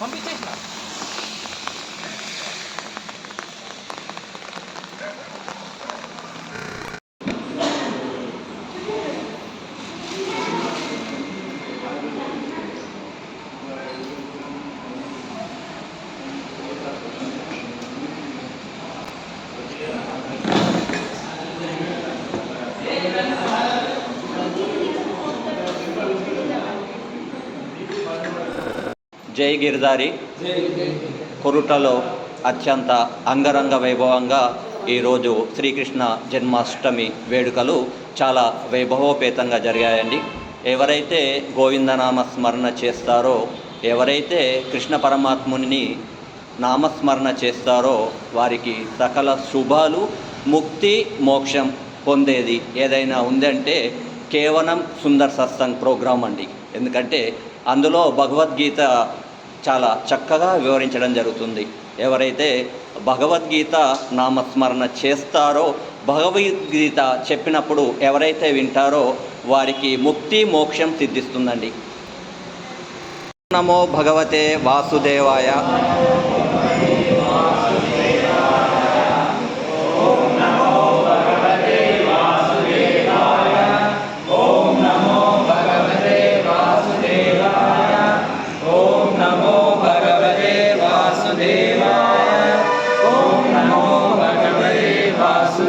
Mambitin lang. జై గిరిధారి. కొరుటలో అత్యంత అంగరంగ వైభవంగా ఈరోజు శ్రీకృష్ణ జన్మాష్టమి వేడుకలు చాలా వైభవోపేతంగా జరిగాయండి. ఎవరైతే గోవిందనామ స్మరణ చేస్తారో ఎవరైతే కృష్ణ పరమాత్ముని నామస్మరణ చేస్తారో వారికి సకల శుభాలు ముక్తి మోక్షం పొందేది ఏదైనా ఉందంటే కేవలం సుందర్ సత్సంగ్ ప్రోగ్రాం అండి. ఎందుకంటే అందులో భగవద్గీత చాలా చక్కగా వివరించడం జరుగుతుంది. ఎవరైతే భగవద్గీత నామస్మరణ చేస్తారో భగవద్గీత చెప్పినప్పుడు ఎవరైతే వింటారో వారికి ముక్తి మోక్షం సిద్ధిస్తుందండి. నమో భగవతే వాసుదేవాయ.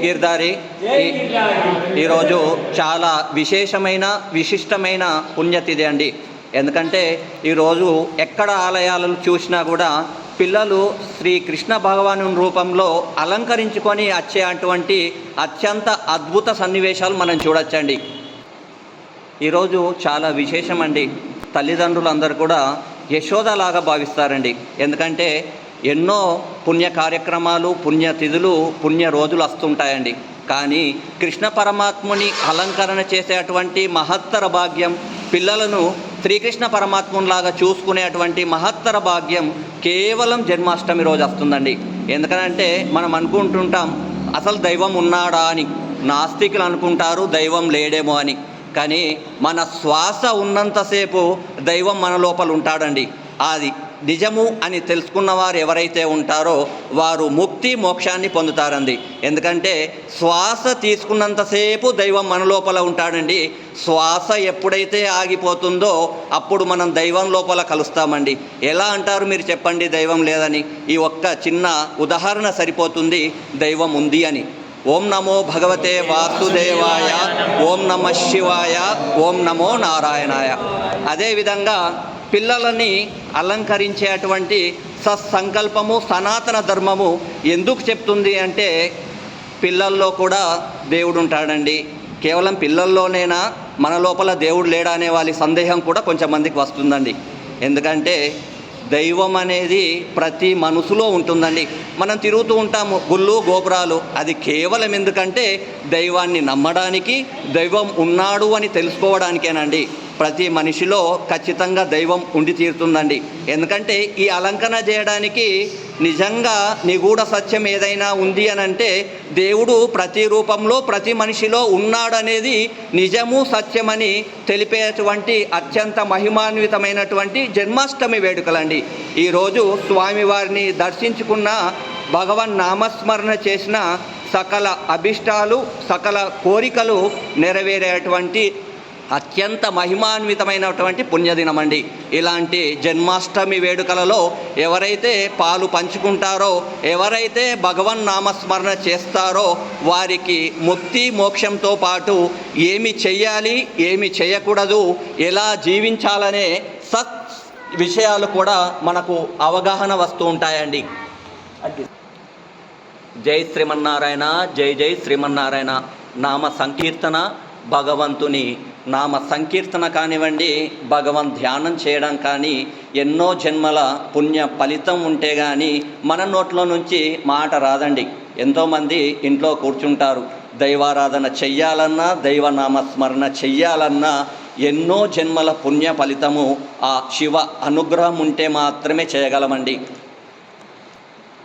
ఈ- ఈరోజు చాలా విశేషమైన విశిష్టమైన పుణ్యతిథి అండి. ఎందుకంటే ఈరోజు ఎక్కడ ఆలయాలను చూసినా కూడా పిల్లలు శ్రీ కృష్ణ భగవాను రూపంలో అలంకరించుకొని వచ్చే అటువంటి అత్యంత అద్భుత సన్నివేశాలు మనం చూడొచ్చండి. ఈరోజు చాలా విశేషమండి. తల్లిదండ్రులందరూ కూడా యశోదలాగా భావిస్తారండి. ఎందుకంటే ఎన్నో పుణ్య కార్యక్రమాలు పుణ్యతిథులు పుణ్య రోజులు వస్తుంటాయండి. కానీ కృష్ణ పరమాత్ముని అలంకరణ చేసేటువంటి మహత్తర భాగ్యం పిల్లలను శ్రీకృష్ణ పరమాత్మునిలాగా చూసుకునేటువంటి మహత్తర భాగ్యం కేవలం జన్మాష్టమి రోజు వస్తుందండి. ఎందుకనంటే మనం అనుకుంటుంటాం అసలు దైవం ఉన్నాడా అని. నాస్తికులు అనుకుంటారు దైవం లేడేమో అని. కానీ మన శ్వాస ఉన్నంతసేపు దైవం మన లోపల ఉంటాడండి. అది నిజము అని తెలుసుకున్నవారు ఎవరైతే ఉంటారో వారు ముక్తి మోక్షాన్ని పొందుతారండి. ఎందుకంటే శ్వాస తీసుకున్నంతసేపు దైవం మన లోపల ఉంటాడండి. శ్వాస ఎప్పుడైతే ఆగిపోతుందో అప్పుడు మనం దైవం లోపల కలుస్తామండి. ఎలా అంటారు మీరు చెప్పండి దైవం లేదని? ఈ ఒక్క చిన్న ఉదాహరణ సరిపోతుంది దైవం ఉంది అని. ఓం నమో భగవతే వాసుదేవాయ ఓం నమ శివాయ ఓం నమో నారాయణాయ. అదేవిధంగా పిల్లలని అలంకరించేటువంటి సత్సంకల్పము సనాతన ధర్మము ఎందుకు చెప్తుంది అంటే పిల్లల్లో కూడా దేవుడు ఉంటాడండి కేవలం పిల్లల్లోనేనా? మన లోపల దేవుడు లేడా అనే వాళ్ళ సందేహం కూడా కొంచెం మందికి వస్తుందండి. ఎందుకంటే దైవం అనేది ప్రతి మనసులో ఉంటుందండి. మనం తిరుగుతూ ఉంటాము గుళ్ళు గోపురాలు. అది కేవలం ఎందుకంటే దైవాన్ని నమ్మడానికి దైవం ఉన్నాడు అని తెలుసుకోవడానికేనండి. ప్రతి మనిషిలో ఖచ్చితంగా దైవం ఉండి తీరుతుందండి. ఎందుకంటే ఈ అలంకరణ చేయడానికి నిజంగా నిగూఢ సత్యం ఏదైనా ఉంది అని అంటే దేవుడు ప్రతి రూపంలో ప్రతి మనిషిలో ఉన్నాడనేది నిజము సత్యమని తెలిపేటువంటి అత్యంత మహిమాన్వితమైనటువంటి జన్మాష్టమి వేడుకలండి. ఈరోజు స్వామివారిని దర్శించుకున్న భగవన్ నామస్మరణ చేసిన సకల అభిష్టాలు సకల కోరికలు నెరవేరేటువంటి అత్యంత మహిమాన్వితమైనటువంటి పుణ్యదినం అండి ఇలాంటి జన్మాష్టమి వేడుకలలో ఎవరైతే పాలు పంచుకుంటారో ఎవరైతే భగవన్ నామస్మరణ చేస్తారో వారికి ముక్తి మోక్షంతో పాటు ఏమి చెయ్యాలి ఏమి చేయకూడదు ఎలా జీవించాలనే సత్ విషయాలు కూడా మనకు అవగాహన వస్తూ ఉంటాయండి. జై శ్రీమన్నారాయణ జై జై శ్రీమన్నారాయణ. నామ సంకీర్తన భగవంతుని నామ సంకీర్తన కానివ్వండి భగవన్ ధ్యానం చేయడం కానీ ఎన్నో జన్మల పుణ్య ఫలితం ఉంటే కానీ మన నోట్లో నుంచి మాట రాదండి. ఎంతోమంది ఇంట్లో కూర్చుంటారు. దైవారాధన చెయ్యాలన్నా దైవనామస్మరణ చెయ్యాలన్నా ఎన్నో జన్మల పుణ్య ఫలితము ఆ శివ అనుగ్రహం ఉంటే మాత్రమే చేయగలమండి.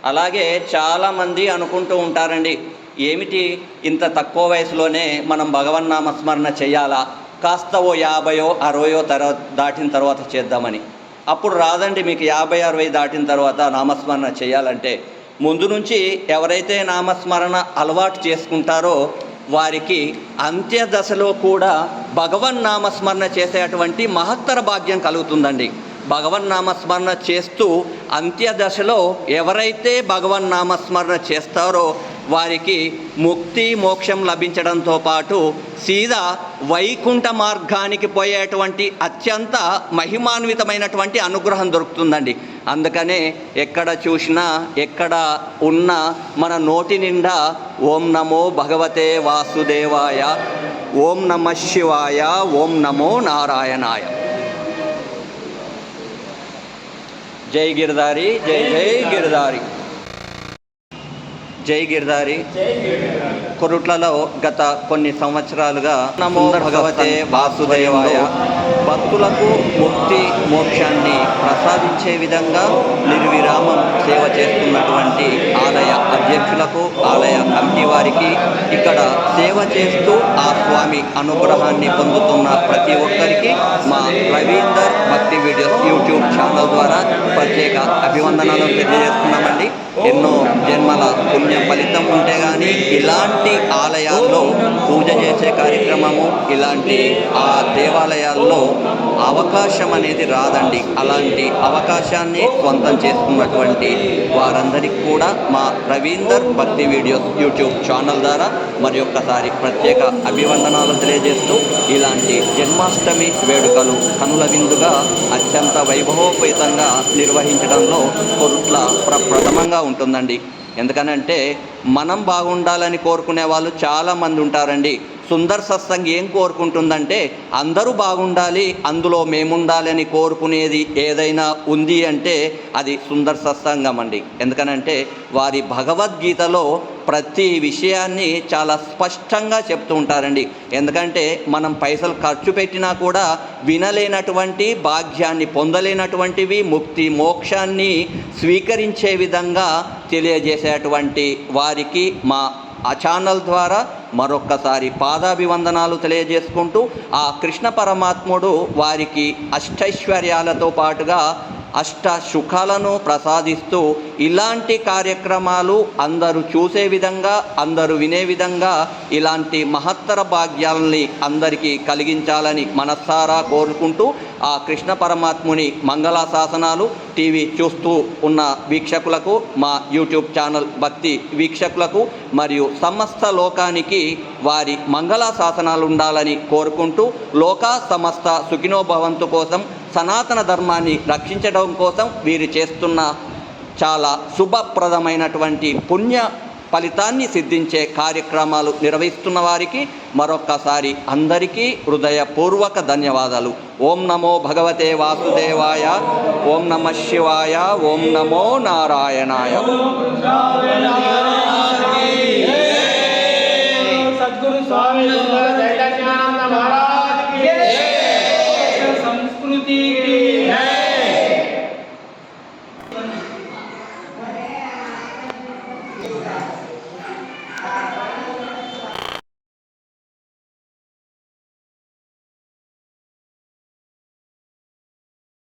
అలాగే చాలామంది అనుకుంటూ ఉంటారండి ఏమిటి ఇంత తక్కువ వయసులోనే మనం భగవన్నామస్మరణ చేయాలా కాస్త ఓ యాభయో అరవయో తర్వాత దాటిన తర్వాత చేద్దామని. అప్పుడు రాదండి మీకు యాభై అరవై దాటిన తర్వాత నామస్మరణ చేయాలంటే. ముందు నుంచి ఎవరైతే నామస్మరణ అలవాటు చేసుకుంటారో వారికి అంత్య దశలో కూడా భగవన్ నామస్మరణ చేసేటువంటి మహత్తర భాగ్యం కలుగుతుందండి. భగవన్ నామస్మరణ చేస్తూ అంత్య దశలో ఎవరైతే భగవన్ నామస్మరణ చేస్తారో వారికి ముక్తి మోక్షం లభించడంతో పాటు సీదా వైకుంఠ మార్గానికి పోయేటువంటి అత్యంత మహిమాన్వితమైనటువంటి అనుగ్రహం దొరుకుతుందండి. అందుకనే ఎక్కడ చూసినా ఎక్కడ ఉన్నా మన నోటి నిండా ఓం నమో భగవతే వాసుదేవాయ ఓం నమ శివాయ ఓం నమో నారాయణాయ. జై గిరిధారి జై జై గిరిధారి. జై గిరిదారి కొరుట్లలో గత కొన్ని సంవత్సరాలుగా నమో భగవతే వాసుదేవాయ. భక్తులకు ముక్తి మోక్షాన్ని ప్రసాదించే విధంగా నిర్విరామం సేవ చేస్తున్నటువంటి ఆలయ అధ్యక్షులకు ఆలయ కమిటీ వారికి ఇక్కడ సేవ చేస్తూ ఆ స్వామి అనుగ్రహాన్ని పొందుతున్న ప్రతి ఒక్కరికి మా రవీందర్ భక్తి వీడియోస్ యూట్యూబ్ ఛానల్ ద్వారా ప్రత్యేక అభివందనాలు తెలియజేస్తున్నామండి. ఎన్నో జన్మల పుణ్య ఫలితం ఉంటే కానీ ఇలాంటి ఆలయాల్లో పూజ చేసే కార్యక్రమము ఇలాంటి ఆ దేవాలయాల్లో అవకాశం అనేది రాదండి. అలాంటి అవకాశాన్ని సొంతం చేసుకున్నటువంటి వారందరికీ కూడా మా రవీందర్ భక్తి వీడియోస్ యూట్యూబ్ ఛానల్ ద్వారా మరి ఒక్కసారి ప్రత్యేక అభివందనాలు తెలియజేస్తూ ఇలాంటి జన్మాష్టమి వేడుకలు కనుల విందుగా అత్యంత వైభవోపేతంగా నిర్వహించడంలో కొరుట్ల ప్రప్రథమంగా ఉంటుందండి. ఎందుకనంటే మనం బాగుండాలని కోరుకునే వాళ్ళు చాలామంది ఉంటారండి. సుందర్ సత్సంగ్ ఏం కోరుకుంటుందంటే అందరూ బాగుండాలి అందులో మేముండాలని కోరుకునేది ఏదైనా ఉంది అంటే అది సుందర్ సత్సంగం అండి. ఎందుకనంటే వారి భగవద్గీతలో ప్రతి విషయాన్ని చాలా స్పష్టంగా చెప్తూ ఉంటారండి. ఎందుకంటే మనం పైసలు ఖర్చు పెట్టినా కూడా వినలేనటువంటి భాగ్యాన్ని పొందలేనటువంటివి ముక్తి మోక్షాన్ని స్వీకరించే విధంగా తెలియజేసేటువంటి వారికి మా ఆ ఛానల్ ద్వారా మరొక్కసారి పాదాభివందనాలు తెలియజేసుకుంటూ ఆ కృష్ణ పరమాత్ముడు వారికి అష్టైశ్వర్యాలతో పాటుగా అష్ట సుఖాలను ప్రసాదిస్తూ ఇలాంటి కార్యక్రమాలు అందరూ చూసే విధంగా అందరూ వినే విధంగా ఇలాంటి మహత్తర భాగ్యాలని అందరికీ కలిగించాలని మనస్సారా కోరుకుంటూ ఆ కృష్ణ పరమాత్ముని మంగళ శాసనాలు టీవీ చూస్తూ ఉన్న వీక్షకులకు మా యూట్యూబ్ ఛానల్ భక్తి వీక్షకులకు మరియు సమస్త లోకానికి వారి మంగళ శాసనాలు ఉండాలని కోరుకుంటూ లోక సమస్త సుఖినోభవంతు కోసం సనాతన ధర్మాన్ని రక్షించడం కోసం వీరు చేస్తున్న చాలా శుభప్రదమైనటువంటి పుణ్య ఫలితాన్ని సిద్ధించే కార్యక్రమాలు నిర్వహిస్తున్న వారికి మరొక్కసారి అందరికీ హృదయపూర్వక ధన్యవాదాలు. ఓం నమో భగవతే వాసుదేవాయ ఓం నమ శివాయ ఓం నమో నారాయణాయ. contigo.